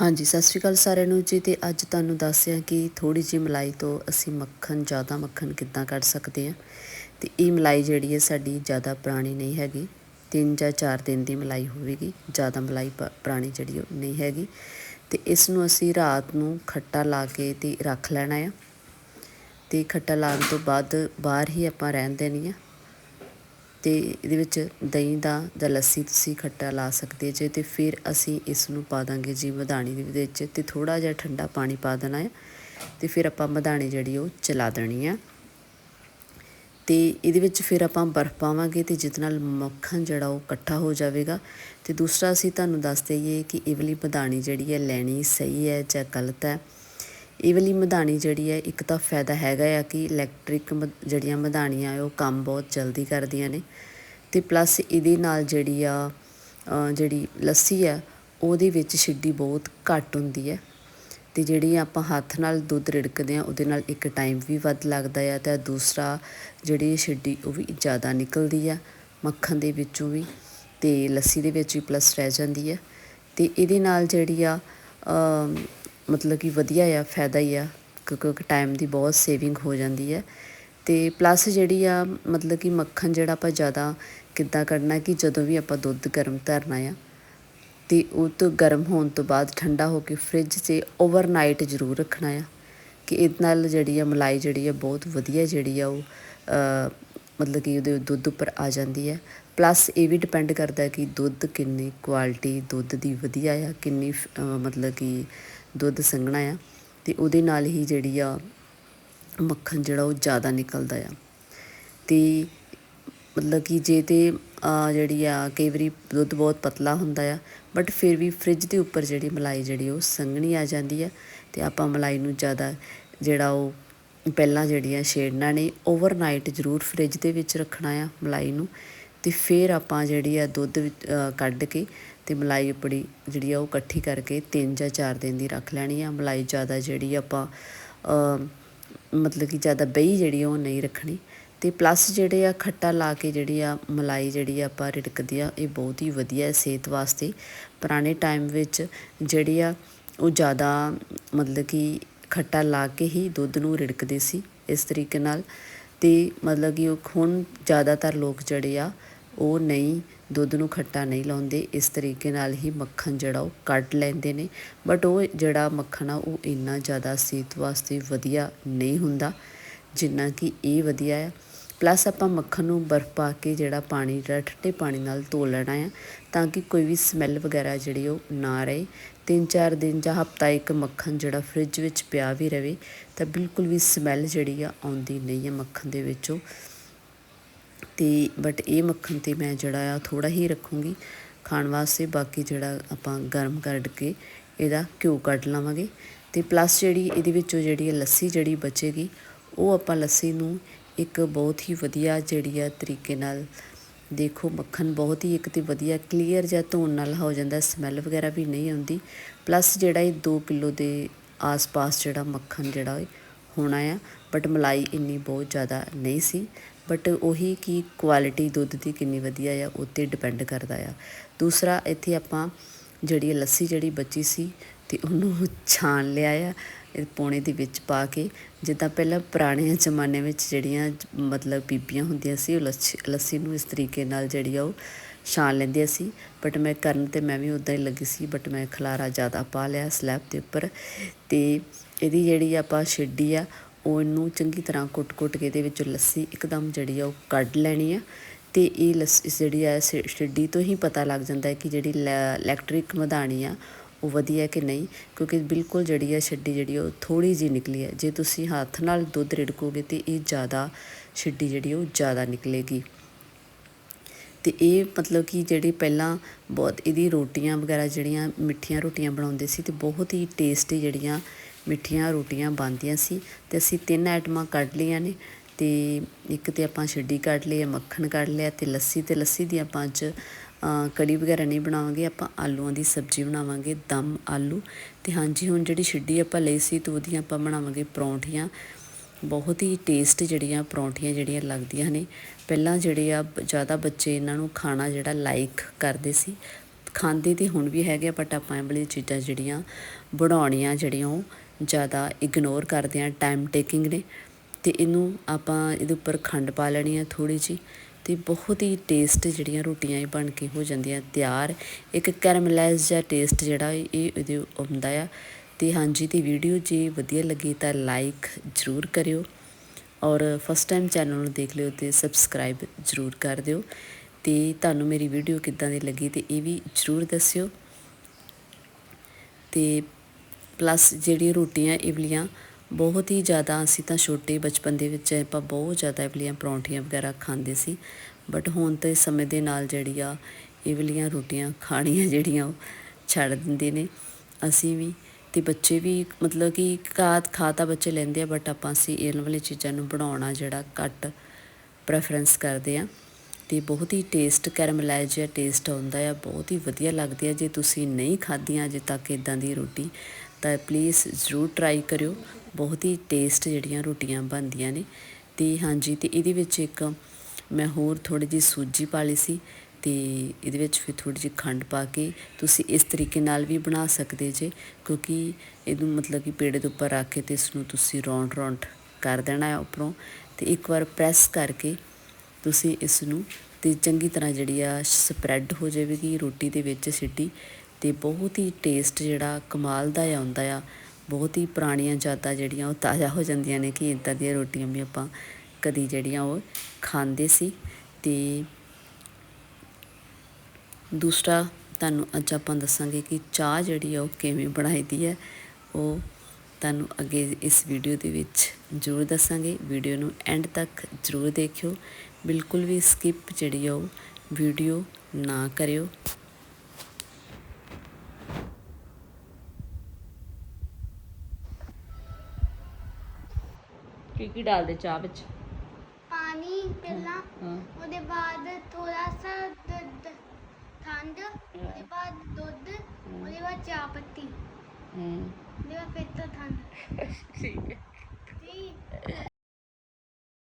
ਹਾਂਜੀ, ਸਤਿ ਸ਼੍ਰੀ ਅਕਾਲ ਸਾਰਿਆਂ ਨੂੰ ਜੀ ਤੇ ਅੱਜ ਤੁਹਾਨੂੰ ਦੱਸਿਆ ਕਿ ਥੋੜੀ ਜਿਹੀ ਮਲਾਈ ਤੋਂ ਅਸੀਂ ਮੱਖਣ, ਜ਼ਿਆਦਾ ਮੱਖਣ ਕਿੱਦਾਂ ਕੱਢ ਸਕਦੇ ਹਾਂ। ਤੇ ਇਹ ਮਲਾਈ ਜਿਹੜੀ ਹੈ ਸਾਡੀ ਜ਼ਿਆਦਾ ਪੁਰਾਣੀ ਨਹੀਂ ਹੈਗੀ, ਤਿੰਨ ਜਾਂ ਚਾਰ ਦਿਨ ਦੀ ਮਲਾਈ ਹੋਵੇਗੀ, ਜ਼ਿਆਦਾ ਮਲਾਈ ਪ- ਪੁਰਾਣੀ ਜਿਹੜੀ ਉਹ ਨਹੀਂ ਹੈਗੀ। ਤੇ ਇਸ ਨੂੰ ਅਸੀਂ ਰਾਤ ਨੂੰ ਖੱਟਾ ਲਾ ਕੇ ਤੇ ਰੱਖ ਲੈਣਾ ਆ। ਤੇ ਖੱਟਾ ਲਾਉਣ ਤੋਂ ਬਾਅਦ ਬਾਹਰ ਹੀ ਆਪਾਂ ਰਹਿਣ ਦੇਣੀ ਆ। ਅਤੇ ਇਹਦੇ ਵਿੱਚ ਦਹੀਂ ਦਾ ਜਾਂ ਲੱਸੀ ਤੁਸੀਂ ਖੱਟਾ ਲਾ ਸਕਦੇ ਜੇ ਅਤੇ ਫਿਰ ਅਸੀਂ ਇਸ ਨੂੰ ਪਾ ਦਾਂਗੇ ਜੀ ਮਧਾਣੀ ਦੇ ਵਿੱਚ ਅਤੇ ਥੋੜਾ ਜਿਹਾ ਠੰਡਾ ਪਾਣੀ ਪਾ ਦੇਣਾ ਹੈ ਤੇ ਫਿਰ ਆਪਾਂ ਮਧਾਣੀ ਜਿਹੜੀ ਉਹ ਚਲਾ ਦੇਣੀ ਆ। ਤੇ ਇਹਦੇ ਵਿੱਚ ਫਿਰ ਆਪਾਂ ਬਰਫ਼ ਪਾਵਾਂਗੇ ਤੇ ਜਿਸ ਨਾਲ ਮੱਖਣ ਜਿਹੜਾ ਉਹ ਇਕੱਠਾ ਹੋ ਜਾਵੇਗਾ। ਤੇ ਦੂਸਰਾ ਅਸੀਂ ਤੁਹਾਨੂੰ ਦੱਸ ਦਈਏ ਕਿ ਇਹ ਵਾਲੀ ਮਧਾਣੀ ਜਿਹੜੀ ਹੈ ਲੈਣੀ ਸਹੀ ਹੈ ਜਾਂ ਗਲਤ ਹੈ। ਇਹ ਵਾਲੀ ਮਧਾਣੀ ਜਿਹੜੀ ਹੈ, ਇੱਕ ਤਾਂ ਫਾਇਦਾ ਹੈਗਾ ਆ ਕਿ ਇਲੈਕਟ੍ਰਿਕ ਜਿਹੜੀਆਂ ਮਧਾਣੀਆਂ ਉਹ ਕੰਮ ਬਹੁਤ ਜਲਦੀ ਕਰਦੀਆਂ ਨੇ ਤੇ ਪਲੱਸ ਇਹਦੇ ਨਾਲ ਜਿਹੜੀ ਆ ਜਿਹੜੀ ਲੱਸੀ ਆ, ਉਹਦੇ ਵਿੱਚ ਛਿੱਡੀ ਬਹੁਤ ਘੱਟ ਹੁੰਦੀ ਹੈ ਤੇ ਜਿਹੜੀ ਆਪਾਂ ਹੱਥ ਨਾਲ ਦੁੱਧ ਰਿੜਕਦੇ ਆ ਉਹਦੇ ਨਾਲ ਇੱਕ ਟਾਈਮ ਵੀ ਵੱਧ ਲੱਗਦਾ ਆ ਤੇ ਦੂਸਰਾ ਜਿਹੜੀ ਛਿੱਡੀ, ਉਹ ਵੀ ਜ਼ਿਆਦਾ ਨਿਕਲਦੀ ਆ ਮੱਖਣ ਦੇ ਵਿੱਚੋਂ ਵੀ ਤੇ ਲੱਸੀ ਦੇ ਵਿੱਚ ਵੀ ਪਲੱਸ ਰਹਿ ਜਾਂਦੀ ਹੈ ਤੇ ਇਹਦੇ ਨਾਲ ਜਿਹੜੀ ਆ ਮਤਲਬ ਕਿ ਵਧੀਆ ਆ, ਫਾਇਦਾ ਹੀ ਆ, ਕਿਉਂਕਿ ਟਾਈਮ ਦੀ ਬਹੁਤ ਸੇਵਿੰਗ ਹੋ ਜਾਂਦੀ ਹੈ। ਤੇ ਪਲੱਸ ਜਿਹੜੀ ਆ, ਮਤਲਬ ਕਿ ਮੱਖਣ ਜਿਹੜਾ ਆਪਾਂ ਜ਼ਿਆਦਾ ਕਿੱਦਾਂ ਕੱਢਣਾ ਕਿ ਜਦੋਂ ਵੀ ਆਪਾਂ ਦੁੱਧ ਗਰਮ ਧਰਨਾ ਆ, ਤੇ ਉਹ ਤੋਂ ਗਰਮ ਹੋਣ ਤੋਂ ਬਾਅਦ ਠੰਡਾ ਹੋ ਕੇ ਫ੍ਰਿਜ 'ਚ ਓਵਰਨਾਈਟ ਜ਼ਰੂਰ ਰੱਖਣਾ ਆ, ਕਿ ਇਹਦੇ ਨਾਲ ਜਿਹੜੀ ਆ ਮਲਾਈ ਜਿਹੜੀ ਆ ਬਹੁਤ ਵਧੀਆ ਜਿਹੜੀ ਆ ਉਹ ਮਤਲਬ ਕਿ ਉਹਦੇ ਦੁੱਧ ਉੱਪਰ ਆ ਜਾਂਦੀ ਹੈ। ਪਲੱਸ ਇਹ ਵੀ ਡਿਪੈਂਡ ਕਰਦਾ ਕਿ ਦੁੱਧ ਕਿੰਨੀ ਕੁਆਲਿਟੀ ਦੁੱਧ ਦੀ ਵਧੀਆ ਆ, ਕਿੰਨੀ ਮਤਲਬ ਕਿ ਦੁੱਧ ਸੰਘਣਾ ਆ ਤੇ ਉਹਦੇ ਨਾਲ ਹੀ ਜਿਹੜੀ ਆ ਮੱਖਣ ਜਿਹੜਾ ਉਹ ਜ਼ਿਆਦਾ ਨਿਕਲਦਾ ਆ। ਤੇ ਮਤਲਬ ਕਿ ਜੇ ਤੇ ਜਿਹੜੀ ਆ ਕਈ ਵਾਰੀ ਦੁੱਧ ਬਹੁਤ ਪਤਲਾ ਹੁੰਦਾ ਆ ਬਟ ਫਿਰ ਵੀ ਫ੍ਰਿਜ ਦੇ ਉੱਪਰ ਜਿਹੜੀ ਮਲਾਈ ਜਿਹੜੀ ਉਹ ਸੰਘਣੀ ਆ ਜਾਂਦੀ ਆ ਤੇ ਆਪਾਂ ਮਲਾਈ ਨੂੰ ਜ਼ਿਆਦਾ ਜਿਹੜਾ ਉਹ ਪਹਿਲਾਂ ਜਿਹੜੀਆਂ ਛੇੜਨਾ ਨੇ ਓਵਰਨਾਈਟ ਜ਼ਰੂਰ ਫ੍ਰਿਜ ਦੇ ਵਿੱਚ ਰੱਖਣਾ ਆ ਮਲਾਈ ਨੂੰ ਤੇ ਫਿਰ ਆਪਾਂ ਜਿਹੜੀ ਆ ਦੁੱਧ ਕੱਢ ਕੇ ਤੇ ਮਲਾਈ ਆਪਣੀ ਜਿਹੜੀ ਆ ਉਹ ਇਕੱਠੀ ਕਰਕੇ ਤਿੰਨ ਜਾਂ ਚਾਰ ਦਿਨ ਦੀ ਰੱਖ ਲੈਣੀ ਆ। ਮਲਾਈ ਜ਼ਿਆਦਾ ਜਿਹੜੀ ਆਪਾਂ ਮਤਲਬ ਕਿ ਜ਼ਿਆਦਾ ਬਈ ਜਿਹੜੀ ਆ ਉਹ ਨਹੀਂ ਰੱਖਣੀ। ਤੇ ਪਲੱਸ ਜਿਹੜੇ ਆ ਖੱਟਾ ਲਾ ਕੇ ਜਿਹੜੀ ਆ ਮਲਾਈ ਜਿਹੜੀ ਆ ਆਪਾਂ ਰਿੜਕਦੀ ਆ, ਇਹ ਬਹੁਤ ਹੀ ਵਧੀਆ ਹੈ ਸਿਹਤ ਵਾਸਤੇ। ਪੁਰਾਣੇ ਟਾਈਮ ਵਿੱਚ ਜਿਹੜੀ ਆ ਉਹ ਜ਼ਿਆਦਾ, ਮਤਲਬ ਕਿ ਖੱਟਾ ਲਾ ਕੇ ਹੀ ਦੁੱਧ ਨੂੰ ਰਿੜਕਦੇ ਸੀ ਇਸ ਤਰੀਕੇ ਨਾਲ। ਤੇ ਮਤਲਬ ਕਿ ਉਹ ਹੁਣ ਜ਼ਿਆਦਾਤਰ ਲੋਕ ਜਿਹੜੇ ਆ ਉਹ ਨਹੀਂ ਦੁੱਧ ਨੂੰ ਖੱਟਾ ਨਹੀਂ ਲਾਉਂਦੇ, ਇਸ ਤਰੀਕੇ ਨਾਲ ਹੀ ਮੱਖਣ ਜਿਹੜਾ ਉਹ ਕੱਢ ਲੈਂਦੇ ਨੇ। ਬਟ ਉਹ ਜਿਹੜਾ ਮੱਖਣ ਆ, ਉਹ ਇੰਨਾ ਜ਼ਿਆਦਾ ਸਿਹਤ ਵਾਸਤੇ ਵਧੀਆ ਨਹੀਂ ਹੁੰਦਾ, ਜਿੰਨਾ ਕਿ ਇਹ ਵਧੀਆ ਆ। ਪਲੱਸ ਆਪਾਂ ਮੱਖਣ ਨੂੰ ਬਰਫ਼ ਪਾ ਕੇ ਜਿਹੜਾ ਪਾਣੀ, ਜਿਹੜਾ ਠੰਡੇ ਪਾਣੀ ਨਾਲ ਧੋ ਲੈਣਾ ਆ, ਤਾਂ ਕਿ ਕੋਈ ਵੀ ਸਮੈਲ ਵਗੈਰਾ ਜਿਹੜੀ ਉਹ ਨਾ ਰਹੇ। ਤਿੰਨ ਚਾਰ ਦਿਨ ਜਾਂ ਹਫਤਾ ਇੱਕ ਮੱਖਣ ਜਿਹੜਾ ਫ੍ਰਿਜ ਵਿੱਚ ਪਿਆ ਵੀ ਰਵੇ ਤਾਂ ਬਿਲਕੁਲ ਵੀ ਸਮੈਲ ਜਿਹੜੀ ਆ ਆਉਂਦੀ ਨਹੀਂ ਹੈ ਮੱਖਣ ਦੇ ਵਿੱਚੋਂ। ਤੇ ਬਟ ਇਹ ਮੱਖਣ ਤੇ ਮੈਂ ਜਿਹੜਾ ਆ ਥੋੜਾ ਹੀ ਰੱਖੂੰਗੀ। ਖਾਣ ਵਾਸਤੇ ਬਾਕੀ ਜਿਹੜਾ ਆਪਾਂ ਗਰਮ ਕੱਢ ਕੇ ਇਹਦਾ ਘਿਓ ਕੱਢ ਲਵਾਂਗੇ। ਤੇ ਪਲੱਸ ਜਿਹੜੀ ਇਹਦੇ ਵਿੱਚੋਂ ਜਿਹੜੀ ਇਹ ਲੱਸੀ ਜਿਹੜੀ ਬਚੇਗੀ, ਉਹ ਆਪਾਂ ਲੱਸੀ ਨੂੰ ਇੱਕ ਬਹੁਤ ਹੀ ਵਧੀਆ ਜਿਹੜੀ ਆ ਤਰੀਕੇ ਨਾਲ ਦੇਖੋ, ਮੱਖਣ ਬਹੁਤ ਹੀ ਇੱਕ ਤੇ ਵਧੀਆ ਕਲੀਅਰ ਜਿਹਾ ਧੋਣ ਨਾਲ ਹੋ ਜਾਂਦਾ ਸਮੈਲ ਵਗੈਰਾ ਵੀ ਨਹੀਂ ਆਉਂਦੀ। ਪਲੱਸ ਜਿਹੜਾ ਇਹ 2 ਕਿਲੋ ਦੇ ਆਸ-ਪਾਸ ਜਿਹੜਾ ਮੱਖਣ ਜਿਹੜਾ ਹੋਣਾ ਆ ਬਟ ਮਲਾਈ ਇੰਨੀ ਬਹੁਤ ਜ਼ਿਆਦਾ ਨਹੀਂ ਸੀ। ਬਟ ਉਹੀ ਕਿ ਕੁਆਲਿਟੀ ਦੁੱਧ ਦੀ ਕਿੰਨੀ ਵਧੀਆ ਆ ਉੱਤੇ ਡਿਪੈਂਡ ਕਰਦਾ ਆ। ਦੂਸਰਾ, ਇੱਥੇ ਆਪਾਂ ਜਿਹੜੀ ਲੱਸੀ ਜਿਹੜੀ ਬਚੀ ਸੀ ਤੇ ਉਹਨੂੰ ਛਾਣ ਲਿਆ ਆ, ਇਹ ਪੌਣੇ ਦੇ ਵਿੱਚ ਪਾ ਕੇ। ਜਿੱਦਾਂ ਪਹਿਲਾਂ ਪੁਰਾਣੇ ਜ਼ਮਾਨੇ ਵਿੱਚ ਜਿਹੜੀਆਂ ਮਤਲਬ ਬੀਬੀਆਂ ਹੁੰਦੀਆਂ ਸੀ, ਉਹ ਲੱਸੀ ਲੱਸੀ ਨੂੰ ਇਸ ਤਰੀਕੇ ਨਾਲ ਜਿਹੜੀ ਆ ਉਹ ਛਾਣ ਲੈਂਦੀਆਂ ਸੀ। ਬਟ ਮੈਂ ਕਰਨ ਤੇ ਮੈਂ ਵੀ ਉਦਾਂ ਹੀ ਲੱਗੀ ਸੀ ਬਟ ਮੈਂ ਖਲਾਰਾ ਜ਼ਿਆਦਾ ਪਾ ਲਿਆ ਸਲੈਬ ਦੇ ਉੱਪਰ। ਤੇ ਇਹਦੀ ਜਿਹੜੀ ਆਪਾਂ ਛਿੱਡੀ ਆ ਉਹ ਇਹਨੂੰ ਚੰਗੀ ਤਰ੍ਹਾਂ ਕੁੱਟ-ਕੁੱਟ ਕੇ ਇਹਦੇ ਵਿੱਚੋਂ ਲੱਸੀ ਇੱਕਦਮ ਜਿਹੜੀ ਆ ਉਹ ਕੱਢ ਲੈਣੀ ਆ ਤੇ ਇਹ ਲੱਸੀ ਜਿਹੜੀ ਆ ਛਿ- ਤੋਂ ਹੀ ਪਤਾ ਲੱਗ ਜਾਂਦਾ ਹੈ ਕਿ ਜਿਹੜੀ ਇਲੈਕਟ੍ਰਿਕ ਮਧਾਣੀ ਆ ਉਹ ਵਧੀਆ ਕਿ ਨਹੀਂ, ਕਿਉਂਕਿ ਬਿਲਕੁਲ ਜਿਹੜੀ ਆ ਛੱਡੀ ਜਿਹੜੀ ਉਹ ਥੋੜੀ ਜਿਹੀ ਨਿਕਲੀ ਹੈ ਜੇ ਤੁਸੀਂ ਹੱਥ ਨਾਲ ਦੁੱਧ ਰਿੜਕੋਗੇ ਤੇ ਇਹ ਜ਼ਿਆਦਾ ਛਿੱਡੀ ਜਿਹੜੀ ਉਹ ਜ਼ਿਆਦਾ ਨਿਕਲੇਗੀ। ਤੇ ਇਹ ਮਤਲਬ ਕਿ ਜਿਹੜੀ ਪਹਿਲਾਂ ਬਹੁਤ ਇਹਦੀ ਰੋਟੀਆਂ ਵਗੈਰਾ ਜਿਹੜੀਆਂ ਮਿੱਠੀਆਂ ਰੋਟੀਆਂ ਬਣਾਉਂਦੇ ਸੀ ਤੇ ਬਹੁਤ ਹੀ ਟੇਸਟੀ ਜਿਹੜੀਆਂ ਮਿੱਠੀਆਂ ਰੋਟੀਆਂ ਬਣਦੀਆਂ ਸੀ ਤੇ ਅਸੀਂ ਤਿੰਨ ਆਈਟਮਾਂ ਕੱਢ ਲਈਆਂ ਨੇ ਤੇ ਇੱਕ ਤੇ ਆਪਾਂ ਛਿੱਡੀ ਕੱਢ ਲਈ, ਮੱਖਣ ਕੱਢ ਲਿਆ ਤੇ ਲੱਸੀ ਤੇ ਲੱਸੀ ਦੀ ਆਪਾਂ ਅੱਜ ਕੜੀ ਵਗੈਰਾ ਨਹੀਂ ਬਣਾਵਾਂਗੇ, ਆਪਾਂ ਆਲੂਆਂ ਦੀ ਸਬਜ਼ੀ ਬਣਾਵਾਂਗੇ, ਦਮ ਆਲੂ। ਤੇ ਹਾਂਜੀ, ਹੁਣ ਜਿਹੜੀ ਛਿੱਡੀ ਆਪਾਂ ਲਈ ਸੀ ਤੇ ਉਹਦੀਆਂ ਆਪਾਂ ਬਣਾਵਾਂਗੇ ਪਰੌਂਠੀਆਂ। ਬਹੁਤ ਹੀ ਟੇਸਟ ਜਿਹੜੀਆਂ ਪਰੌਂਠੀਆਂ ਜਿਹੜੀਆਂ ਲੱਗਦੀਆਂ ਨੇ। ਪਹਿਲਾਂ ਜਿਹੜੇ ਆ, ਬ- ਜ਼ਿਆਦਾ ਬੱਚੇ ਇਹਨਾਂ ਨੂੰ ਖਾਣਾ ਜਿਹੜਾ ਲਾਈਕ ਕਰਦੇ ਸੀ। ਖਾਂਦੇ ਤੇ ਹੁਣ ਵੀ ਹੈਗੇ ਬਟ ਆਪਾਂ ਇਹ ਵਾਲੀ ਚੀਜ਼ਾਂ ਜਿਹੜੀਆਂ ਬਣਾਉਣੀਆਂ ਜਿਹੜੀਆਂ ਉਹ ਜ਼ਿਆਦਾ ਇਗਨੋਰ ਕਰਦੇ ਆ ਟਾਈਮ ਟੇਕਿੰਗ ਨੇ, ਤੇ ਇਹਨੂੰ ਆਪਾਂ ਇਹਦੇ ਉੱਪਰ ਖੰਡ ਪਾ ਲੈਣੀ ਆ ਥੋੜੀ ਜੀ ਤੇ ਬਹੁਤ ਹੀ ਟੇਸਟ ਜਿਹੜੀਆਂ ਰੋਟੀਆਂ ਇਹ ਬਣ ਕੇ ਹੋ ਜਾਂਦੀਆਂ, ਤਿਆਰ, ਇੱਕ ਕੈਰਮਲਾਈਜ਼ ਜਿਹਾ ਟੇਸਟ ਜਿਹੜਾ ਇਹ ਇਹਦੇ ਆਉਂਦਾ ਆ, ਤੇ ਹਾਂਜੀ, ਤੇ ਵੀਡੀਓ ਜੇ ਵਧੀਆ ਲੱਗੀ ਤਾਂ ਲਾਈਕ ਜ਼ਰੂਰ ਕਰਿਓ, ਔਰ ਫਸਟ ਟਾਈਮ ਚੈਨਲ ਨੂੰ ਦੇਖ ਲਿਓ ਤੇ ਸਬਸਕ੍ਰਾਈਬ ਜ਼ਰੂਰ ਕਰ ਦਿਓ, ਤੇ ਤੁਹਾਨੂੰ ਮੇਰੀ ਵੀਡੀਓ ਕਿੱਦਾਂ ਦੀ ਲੱਗੀ ਤੇ ਇਹ ਵੀ ਜ਼ਰੂਰ ਦੱਸਿਓ, ਤੇ ਪਲੱਸ ਜਿਹੜੀ ਰੋਟੀਆਂ ਇਵਲੀਆਂ ਬਹੁਤ ਹੀ ਜ਼ਿਆਦਾ ਅਸੀਂ ਤਾਂ ਛੋਟੇ ਬਚਪਨ ਦੇ ਵਿੱਚ ਆਪਾਂ ਬਹੁਤ ਜ਼ਿਆਦਾ ਇਵਲੀਆਂ ਪਰੌਂਠੀਆਂ ਵਗੈਰਾ ਖਾਂਦੇ ਸੀ। ਬਟ ਹੁਣ ਤੇ ਸਮੇਂ ਦੇ ਨਾਲ ਜਿਹੜੀ ਆ ਇਵਲੀਆਂ ਰੋਟੀਆਂ ਖਾਣੀਆਂ ਜਿਹੜੀਆਂ ਉਹ ਛੱਡ ਦਿੰਦੇ ਨੇ। ਅਸੀਂ ਵੀ ਤੇ ਬੱਚੇ ਵੀ ਮਤਲਬ ਕਿ ਖਾ ਖਾ ਤਾਂ ਬੱਚੇ ਲੈਂਦੇ ਆ ਬਟ ਆਪਾਂ ਅਸੀਂ ਇਹਨਾਂ ਵਾਲੀ ਚੀਜ਼ਾਂ ਨੂੰ ਬਣਾਉਣਾ ਜਿਹੜਾ ਘੱਟ ਪ੍ਰੈਫਰੈਂਸ ਕਰਦੇ ਆ। ਤੇ ਬਹੁਤ ਹੀ ਟੇਸਟ ਕੈਰਮਲਾਈਜ਼ ਜਿਹਾ ਟੇਸਟ ਆਉਂਦਾ ਆ, ਬਹੁਤ ਹੀ ਵਧੀਆ ਲੱਗਦੀ ਆ। ਜੇ ਤੁਸੀਂ ਨਹੀਂ ਖਾਧੀਆਂ ਅਜੇ ਤੱਕ ਇਦਾਂ ਦੀ ਰੋਟੀ ਤਾਂ ਪਲੀਜ਼ ਜ਼ਰੂਰ ਟਰਾਈ ਕਰਿਓ। ਬਹੁਤ ਹੀ ਟੇਸਟ ਜਿਹੜੀਆਂ ਰੋਟੀਆਂ ਬਣਦੀਆਂ ਨੇ। ਤੇ ਹਾਂਜੀ, ਤੇ ਇਹਦੇ ਵਿੱਚ ਇੱਕ ਮੈਂ ਹੋਰ ਥੋੜੀ ਜਿਹੀ ਸੂਜੀ ਪਾ ਲਈ ਸੀ। ਤੇ ਇਹਦੇ ਵਿੱਚ ਫਿਰ ਥੋੜੀ ਜਿਹੀ ਖੰਡ ਪਾ ਕੇ ਤੁਸੀਂ ਇਸ ਤਰੀਕੇ ਨਾਲ ਵੀ ਬਣਾ ਸਕਦੇ ਜੇ। ਕਿਉਂਕਿ ਇਹਨੂੰ ਮਤਲਬ ਕਿ ਪੇੜੇ ਦੇ ਉੱਪਰ ਰੱਖ ਕੇ ਤੇ ਇਸ ਨੂੰ ਤੁਸੀਂ ਰੌਂਡ ਰੌਂਡ ਕਰ ਦੇਣਾ ਹੈ ਉੱਪਰੋਂ। ਤੇ ਇੱਕ ਵਾਰ ਪ੍ਰੈਸ ਕਰਕੇ ਤੁਸੀਂ ਇਸ ਨੂੰ ਤੇ ਚੰਗੀ ਤਰ੍ਹਾਂ ਜਿਹੜੀ ਆ ਸਪਰੈਡ ਹੋ ਜਾਵੇਗੀ ਰੋਟੀ ਦੇ ਵਿੱਚ ਸਿੱਟੀ। ਅਤੇ ਬਹੁਤ ਹੀ ਟੇਸਟ ਜਿਹੜਾ ਕਮਾਲ ਦਾ ਆਉਂਦਾ ਆ। ਬਹੁਤ ਹੀ ਪੁਰਾਣੀਆਂ ਯਾਦਾਂ ਜਿਹੜੀਆਂ ਉਹ ਤਾਜ਼ਾ ਹੋ ਜਾਂਦੀਆਂ ਨੇ ਕਿ ਇਦਾਂ ਦੀਆਂ ਰੋਟੀਆਂ ਵੀ ਆਪਾਂ ਕਦੀ ਜਿਹੜੀਆਂ ਉਹ ਖਾਂਦੇ ਸੀ। ਤੇ ਦੂਸਰਾ ਤੁਹਾਨੂੰ ਅੱਜ ਆਪਾਂ ਦੱਸਾਂਗੇ ਕਿ ਚਾਹ ਜਿਹੜੀ ਆ ਉਹ ਕਿਵੇਂ ਬਣਾਈਦੀ ਹੈ, ਉਹ ਤੁਹਾਨੂੰ ਅੱਗੇ ਇਸ ਵੀਡੀਓ ਦੇ ਵਿੱਚ ਜ਼ਰੂਰ ਦੱਸਾਂਗੇ। ਵੀਡੀਓ ਨੂੰ ਐਂਡ ਤੱਕ ਜ਼ਰੂਰ ਦੇਖਿਓ। ਬਿਲਕੁਲ ਵੀ ਸਕਿਪ ਜਿਹੜੀ ਆ ਉਹ ਵੀਡੀਓ ਨਾ ਕਰਿਓ। ਕੀ ਕੀ ਡਾਲਦੇ ਚਾਹ ਵਿੱਚ? ਪਾਣੀ ਪਹਿਲਾਂ ਹਾਂ। ਉਹਦੇ ਬਾਅਦ ਥੋੜਾ ਸਾ ਦੁੱਧ ਖੰਡ ਉਹਦੇ ਬਾਅਦ ਦੁੱਧ ਉਹਦੇ ਬਾਅਦ ਚਾਹ ਪੱਤੀ। ਹੂੰ। ਉਹਦੇ ਬਾਅਦ ਫਿਰ ਤੋਂ ਖੰਡ ਠੀਕ ਹੈ।